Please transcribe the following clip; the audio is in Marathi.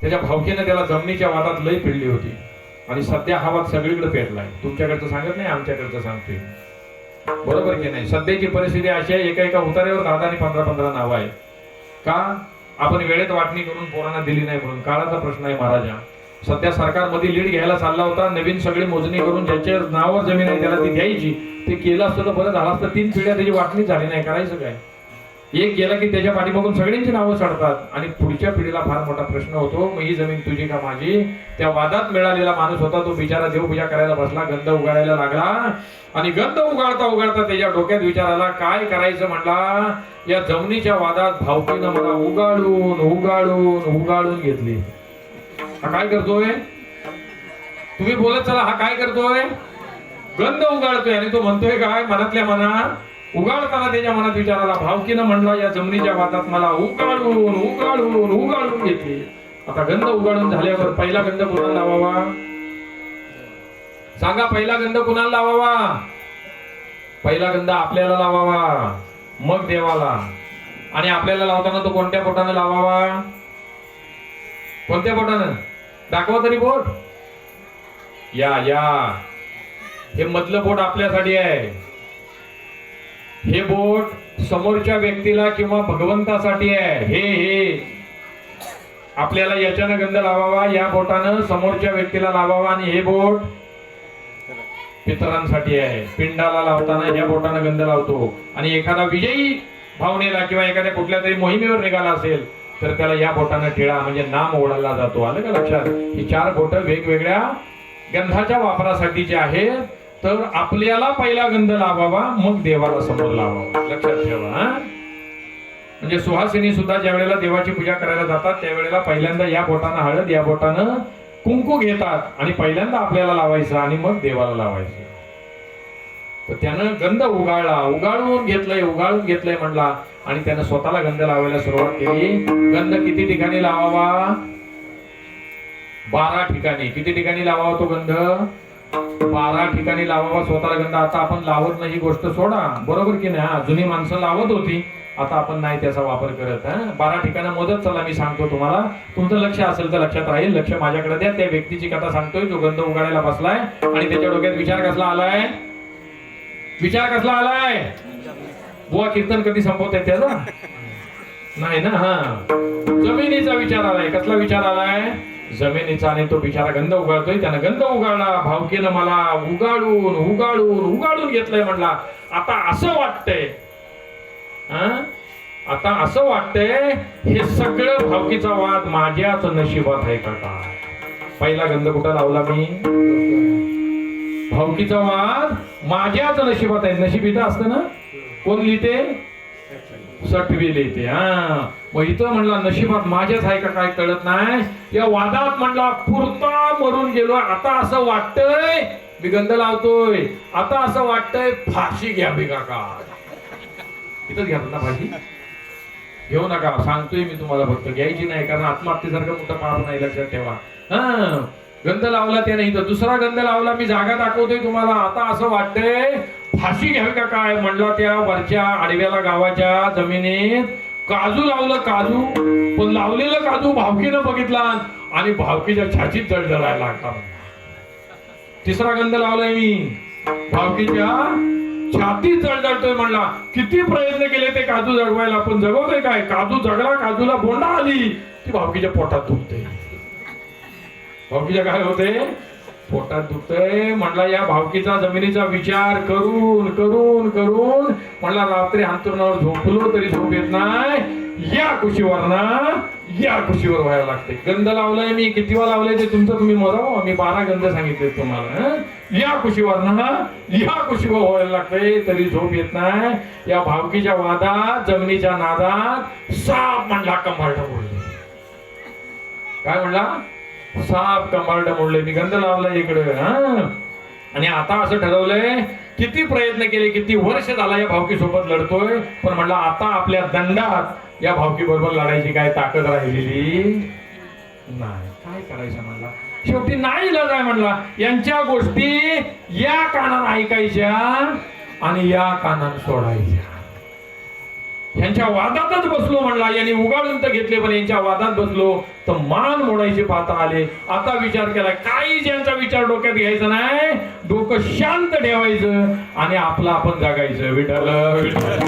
त्याच्या भावकीनं त्याला जमिनीच्या वादात लय पिळली होती. आणि सध्या हा वाद सगळीकडे पेरलाय तुमच्याकडचं सांगत नाही आमच्याकडचं सांगतोय. बरोबर की नाही? सध्याची परिस्थिती अशी आहे एका एका उतार्यावर दहा दहा आणि पंधरा पंधरा नावं आहे का? आपण वेळेत वाटणी करून पोरांना दिली नाही म्हणून. काळाचा प्रश्न आहे महाराजा. सध्या सरकारमध्ये लीड घ्यायला चालला होता. नवीन सगळी मोजणी करून ज्याच्या नावावर जमीन आहे त्याला ती द्यायची. ते केलं असतं तर बरं झालं असतं. तीन पिढ्या त्याची वाटणी झाली नाही. करायचं काय? एक गेला की त्याच्या पाठीमागून सगळ्यांची नावं चढतात. आणि पुढच्या पिढीला फार मोठा प्रश्न होतो मग ही जमीन तुझी का माझी? त्या वादात मिळालेला माणूस होता तो बिचारा देवपूजा करायला बसला गंध उगाडायला लागला. आणि गंध उगाडता उगाडता त्याच्या डोक्यात विचार आला काय करायचं? म्हणला या जमिनीच्या वादात भावकीनं मला उगाडून उगाडून उगाडून घेतली. हा काय करतोय? तुम्ही बोलत चला हा काय करतोय? गंध उगाळतोय. आणि तो म्हणतोय काय? मनातल्या मनात उगाळताना त्याच्या मनात विचाराला भावकीनं म्हणला या जमिनीच्या वादात मला उगाळून उगाळून उगाळून घेतली आता गंध उगाळून झाल्यावर पहिला गंध कुणाला लावावा? सांगा पहिला गंध कुणाला लावावा? पहिला गंध आपल्याला लावावा मग देवाला. आणि आपल्याला लावताना तो कोणत्या पोटानं लावावा? कोणत्या पोटानं? दाखवा तरी पोट. या या. हे मधलं पोट आपल्यासाठी आहे. हे बोट समोरच्या व्यक्तीला किंवा भगवंतासाठी आहे. हे हे. आपल्याला याच्यानं गंध लावावा या बोटानं समोरच्या व्यक्तीला लावावा आणि हे बोट पितरांसाठी आहे. पिंडाला लावताना या बोटानं गंध लावतो. आणि एखादा विजयी भावनेला किंवा एखाद्या कुठल्या तरी मोहिमेवर निघाला असेल तर त्याला या बोटानं टिळा म्हणजे नाम ओढायला जातो. आलं का लक्षात? ही चार बोट वेगवेगळ्या गंधाच्या वापरासाठीचे आहेत तर आपल्याला पहिला गंध लावावा मग देवाला समोर लावावा. लक्षात ठेवा म्हणजे सुहासिनी सुद्धा ज्या वेळेला देवाची पूजा करायला जातात त्यावेळेला पहिल्यांदा या बोटानं हळद या बोटानं कुंकू घेतात आणि पहिल्यांदा आपल्याला लावायचं आणि मग देवाला लावायचं. तर त्यानं गंध उगाळला उगाळून घेतलंय उगाळून घेतलंय म्हणला आणि त्यानं स्वतःला गंध लावायला सुरुवात केली. गंध किती ठिकाणी लावावा? बारा ठिकाणी. किती ठिकाणी लावावा तो गंध? बारा ठिकाणी लावावा स्वतःला गंध. आता आपण लावत नाही गोष्ट सोडा. बरोबर की नाही? हा? जुनी माणसं लावत होती. आता आपण नाही त्याचा वापर करत हा? बारा ठिकाणं मोदत चला मी सांगतो तुम्हाला. तुमचं लक्ष असेल तर लक्षात राहील. लक्ष माझ्याकडे द्या. त्या व्यक्तीची कथा सांगतोय. जो गंध उगाडायला बसलाय आणि त्याच्या डोक्यात विचार कसला आलाय? विचार कसला आलाय? बुवा कीर्तन कधी संपवत आहे त्याचा? नाही ना हा. जमिनीचा विचार आलाय. कसला विचार आलाय? जमिनीचा आणि तो बिचारा गंध उगाळतोय. त्यानं गंध उगाळला. भावकीनं मला उगाळून उगाळून उगाळून घेतलंय म्हणला. आता असं वाटतंय आता असं वाटतंय हे सगळं भावकीचा वाद माझ्याच नशिबात आहे का पहिला गंध कुठं लावला मी? भावकीचा वाद माझ्याच नशिबात आहे. नशीब इथं असतं ना? कोण लिहिते? सटविले ते हा. मग इथं म्हणला नशिबात माझ्याच आहे का काय कळत नाही? या वादात म्हणला पुरता मरून गेलो आता असं वाटतंय मी गंध लावतोय. आता असं वाटतंय फाशी घ्यावी का काका इथंच घ्या ना फाशी. घेऊ नका सांगतोय मी तुम्हाला फक्त घ्यायची नाही कारण आत्महत्येसारखं मोठं पाप नाही लक्षात ठेवा. हा. गंध लावला ते नाही तर दुसरा गंध लावला मी जागा दाखवतोय तुम्हाला. आता असं वाटतंय फाशी घ्यावी का काय? म्हणला त्या वरच्या आडव्याला गावाच्या जमिनीत. काजू लावलं काजू पण लावलेलं काजू भावकीनं बघितला आणि भावकीच्या छातीत जळजळायला लागला. तिसरा गंध लावलाय मी. भावकीच्या छातीत जळजळतोय म्हणला. किती प्रयत्न केले ते काजू जगवायला पण जगवतोय काय? काजू जगला काजूला बोंडा आली ती भावकीच्या पोटात दुखते. भावकीच्या काय होते? पोटात दुखतंय. म्हणला या भावकीचा जमिनीचा विचार करून करून करून. म्हणला रात्री अंतरुणावर झोपलो तरी झोप येत नाही. या कुशीवर ना या कुशीवर व्हायला लागते. गंध लावलाय मी. किती वेळा लावलाय ते तुमचं तुम्ही मराव मी बारा गंध सांगितले तुम्हाला या कुशीवर ना या कुशीवर व्हायला लागते तरी झोप येत नाही. या भावकीच्या वादात जमिनीच्या नादात साप म्हणला कंभारटा बोलले काय म्हणला? साप कंबारड मोडले. मी गंध लावला इकडे हा. आणि आता असं ठरवलंय किती प्रयत्न केले किती वर्ष झाला या भावकी सोबत लढतोय पण म्हटलं आता आपल्या दंडात या भावकी बरोबर लढायची काय ताकद राहिलेली नाही. काय करायचं म्हणला? शेवटी नाही लढाय म्हणला. यांच्या गोष्टी या कानानं ऐकायच्या आणि या कानानं सोडायच्या. यांच्या वादातच बसलो म्हणला यांनी उगाळून तर घेतले पण यांच्या वादात बसलो तर मान मोडायचे पाहता आले. आता विचार केला काही ज्यांचा विचार डोक्यात घ्यायचा नाही. डोकं शांत ठेवायचं आणि आपला आपण जगायचं. विठाल विठाल